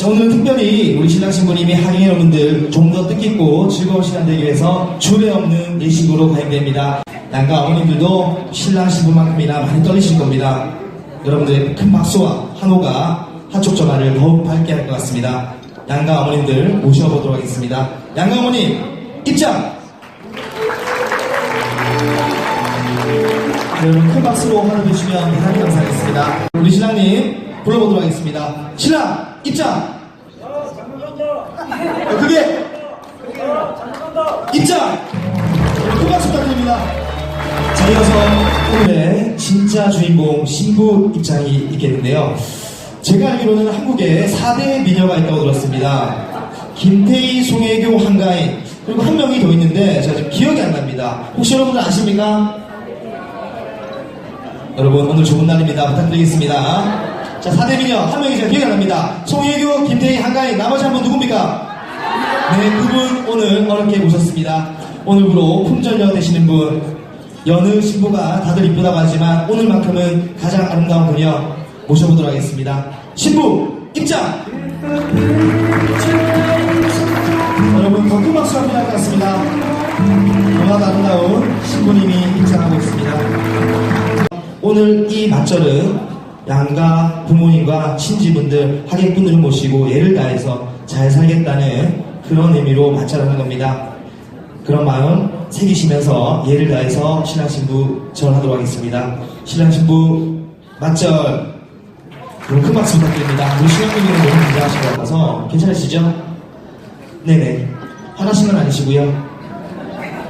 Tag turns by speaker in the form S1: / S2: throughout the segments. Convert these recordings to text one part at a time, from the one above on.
S1: 자, 오늘 특별히 우리 신랑 신부님이 하객 여러분들 좀 더 뜻깊고 즐거운 시간 되기 위해서 주례 없는 예식으로 가행됩니다. 양가 어머님들도 신랑 신부만큼이나 많이 떨리실 겁니다. 여러분들의 큰 박수와 한호가 한쪽 전화를 더욱 밝게 할 것 같습니다. 양가 어머님들 모셔보도록 하겠습니다. 양가 어머님 입장! 여러분 큰 박수로 환호 해주시면 대단히 감사하겠습니다. 우리 신랑님 불러보도록 하겠습니다. 신랑 입장! 어, 그게 입장! 큰 박수 부탁드립니다. 자, 이어서 오늘의 진짜 주인공 신부 입장이 있겠는데요. 제가 알기로는 한국에 4대 미녀가 있다고 들었습니다. 김태희, 송혜교, 한가인, 그리고 한 명이 더 있는데 제가 지금 기억이 안 납니다. 혹시 여러분들 아십니까? 여러분 오늘 좋은 날입니다. 부탁드리겠습니다. 자, 4대 미녀 한 명이 제가 기억이 안 납니다. 송혜교, 김태희, 한가인, 나머지 한 분 누굽니까? 네, 그분 오늘 어렵게 모셨습니다. 오늘부로 품절녀 되시는 분, 여느 신부가 다들 이쁘다고 하지만 오늘만큼은 가장 아름다운 분이요. 모셔보도록 하겠습니다. 신부, 입장! 여러분, 박수가 필요할 것 같습니다. 너무나도 아름다운 신부님이 입장하고 있습니다. 오늘 이 맞절은 양가 부모님과 친지분들, 하객분들을 모시고 예를 다해서 잘 살겠다는 그런 의미로 맞절하는 겁니다. 그런 마음 새기시면서 예를 다해서 신랑 신부 절하도록 하겠습니다. 신랑 신부 맞절 여러분 큰 박수 부탁드립니다. 우리 신랑님이 너무 긴장하신 것 같아서 괜찮으시죠? 네네 화나신 건 아니시고요.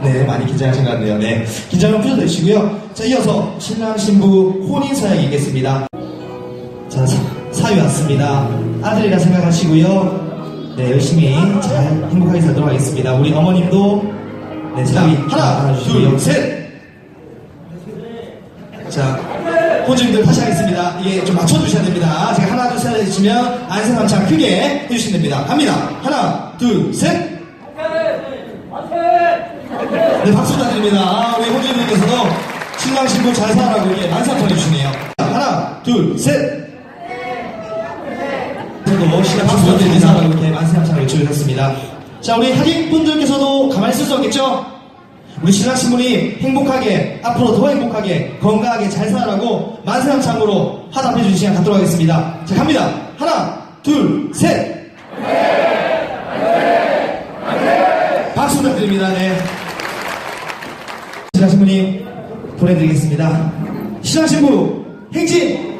S1: 네, 많이 긴장하신 것 같네요. 네. 긴장을 풀어내시고요. 자, 이어서 신랑 신부 혼인 사역이 있겠습니다. 자, 사, 사위 왔습니다. 아들이라 생각하시고요. 네, 열심히 잘 행복하게 살도록 하겠습니다. 우리 어머님도 네, 사위 하나, 둘, 셋! 자, 호주님들 다시 하겠습니다. 이게 좀 맞춰주셔야 됩니다. 제가 하나, 둘, 셋 해주시면 안생 한창 크게 해주시면 됩니다. 갑니다. 하나, 둘, 셋! 네, 박수 부탁드립니다. 우리 호주님께서도 신랑 신부 잘 살아라고 이렇게 만삭 보내주시네요. 하나, 둘, 셋! 신랑 신부 잘 살아라고 이렇게 만삭 외쳐주셨습니다. 자, 우리 하객분들께서도 가만히 있을 수 없겠죠? 우리 신랑 신부님 행복하게, 앞으로 더 행복하게, 건강하게 잘 살아라고 만세함창으로 화답해 주신 시간 갖도록 하겠습니다. 자, 갑니다. 하나, 둘, 셋! 박수 부탁드립니다. 네. 신랑 신부님 보내드리겠습니다. 신랑 신부 행진!